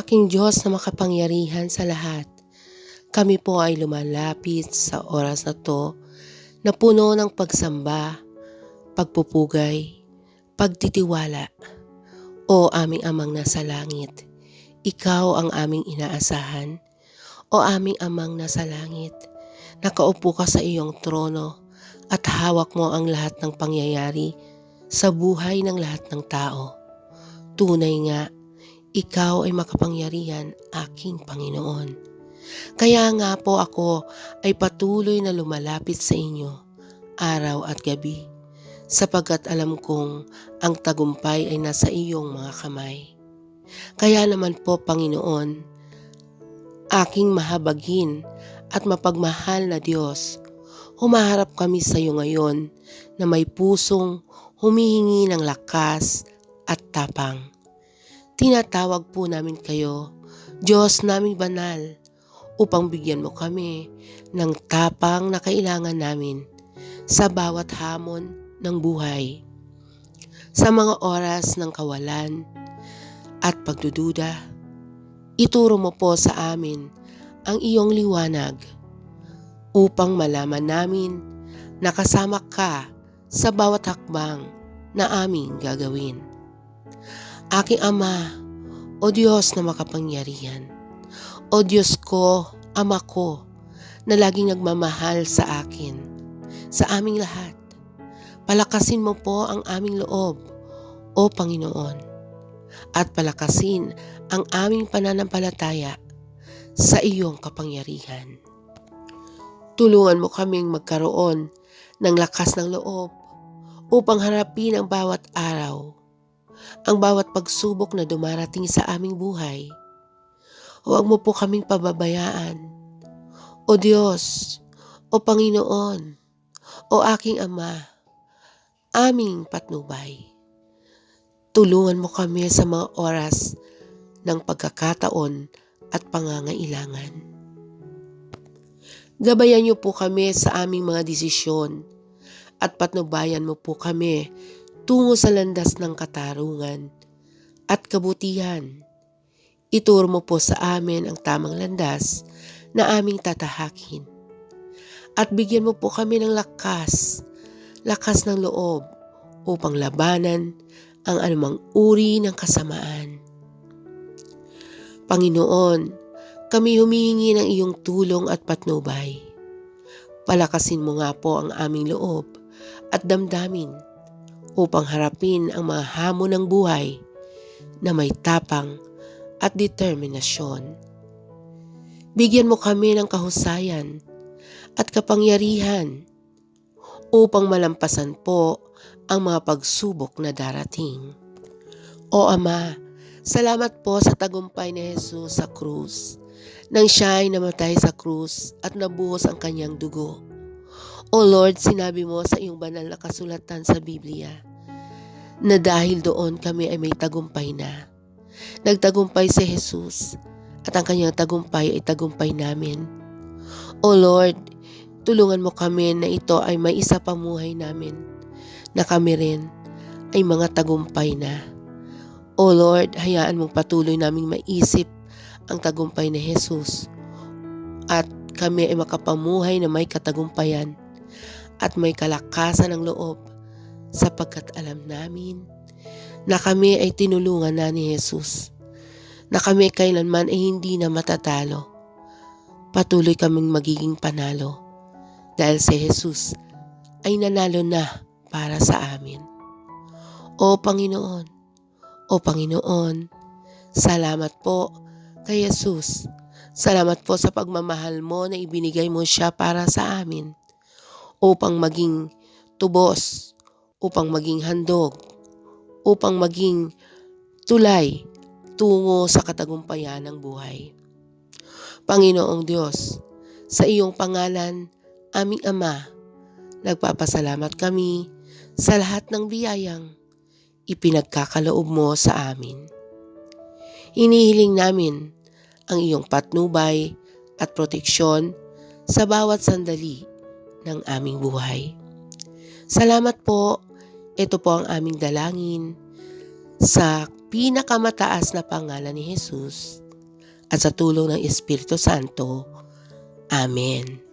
Aking Diyos na makapangyarihan sa lahat, kami po ay lumalapit sa oras na to na puno ng pagsamba, pagpupugay, pagtitiwala. O aming amang nasa langit, ikaw ang aming inaasahan. O aming amang nasa langit, nakaupo ka sa iyong trono at hawak mo ang lahat ng pangyayari sa buhay ng lahat ng tao. Tunay nga, ikaw ay makapangyarihan, aking Panginoon. Kaya nga po ako ay patuloy na lumalapit sa inyo, araw at gabi, sapagkat alam kong ang tagumpay ay nasa iyong mga kamay. Kaya naman po, Panginoon, aking mahabagin at mapagmahal na Diyos, humaharap kami sa iyo ngayon na may pusong humihingi ng lakas at tapang. Tinatawag po namin kayo, Diyos naming banal, upang bigyan mo kami ng tapang na kailangan namin sa bawat hamon ng buhay. Sa mga oras ng kawalan at pagdududa, ituro mo po sa amin ang iyong liwanag upang malaman namin na kasama ka sa bawat hakbang na aming gagawin. Aking Ama, O Diyos na makapangyarihan, O Diyos ko, Ama ko, na laging nagmamahal sa akin, sa aming lahat. Palakasin mo po ang aming loob, O Panginoon, at palakasin ang aming pananampalataya sa iyong kapangyarihan. Tulungan mo kaming magkaroon ng lakas ng loob upang harapin ang bawat araw, ang bawat pagsubok na dumarating sa aming buhay Huwag mo po kaming pababayaan. O Diyos, O Panginoon, O aking Ama, aming patnubay. Tulungan mo kami sa mga oras ng pagkakataon at pangangailangan. Gabayan niyo po kami sa aming mga desisyon at patnubayan mo po kami tungo sa landas ng katarungan at kabutihan Ituro mo po sa amin ang tamang landas na aming tatahakin. At bigyan mo po kami ng lakas, lakas ng loob upang labanan ang anumang uri ng kasamaan. Panginoon, kami humihingi ng iyong tulong at patnubay. Palakasin mo nga po ang aming loob at damdamin upang harapin ang mga hamon ng buhay na may tapang at determinasyon. Bigyan mo kami ng kahusayan at kapangyarihan upang malampasan po ang mga pagsubok na darating. O Ama, salamat po sa tagumpay ni Jesus sa krus nang siya ay namatay sa krus at nabuhos ang kanyang dugo. O Lord, sinabi mo sa iyong banal na kasulatan sa Biblia na dahil doon kami ay may tagumpay na. Nagtagumpay si Jesus at ang kanyang tagumpay ay tagumpay namin. O Lord, tulungan mo kami na ito ay may isa pamuhay namin, na kami rin ay mga tagumpay na. O Lord, hayaan mong patuloy naming maisip ang tagumpay ni Jesus at kami ay makapamuhay na may katagumpayan at may kalakasan ng loob sapagkat alam namin na kami ay tinulungan na ni Jesus, na kami kailanman ay hindi na matatalo. Patuloy kaming magiging panalo dahil si Jesus ay nanalo na para sa amin. O Panginoon, O Panginoon, salamat po kay Jesus. Salamat po sa pagmamahal mo na ibinigay mo siya para sa amin upang maging tubos, upang maging handog, upang maging tulay tungo sa katagumpayan ng buhay. Panginoong Diyos, sa iyong pangalan, aming Ama, nagpapasalamat kami sa lahat ng biyayang ipinagkakaloob mo sa amin. Hinihiling namin ang iyong patnubay at proteksyon sa bawat sandali ng aming buhay. Salamat po ito po ang aming dalangin sa pinakamataas na pangalan ni Jesus. at sa tulong ng Espiritu Santo. Amen.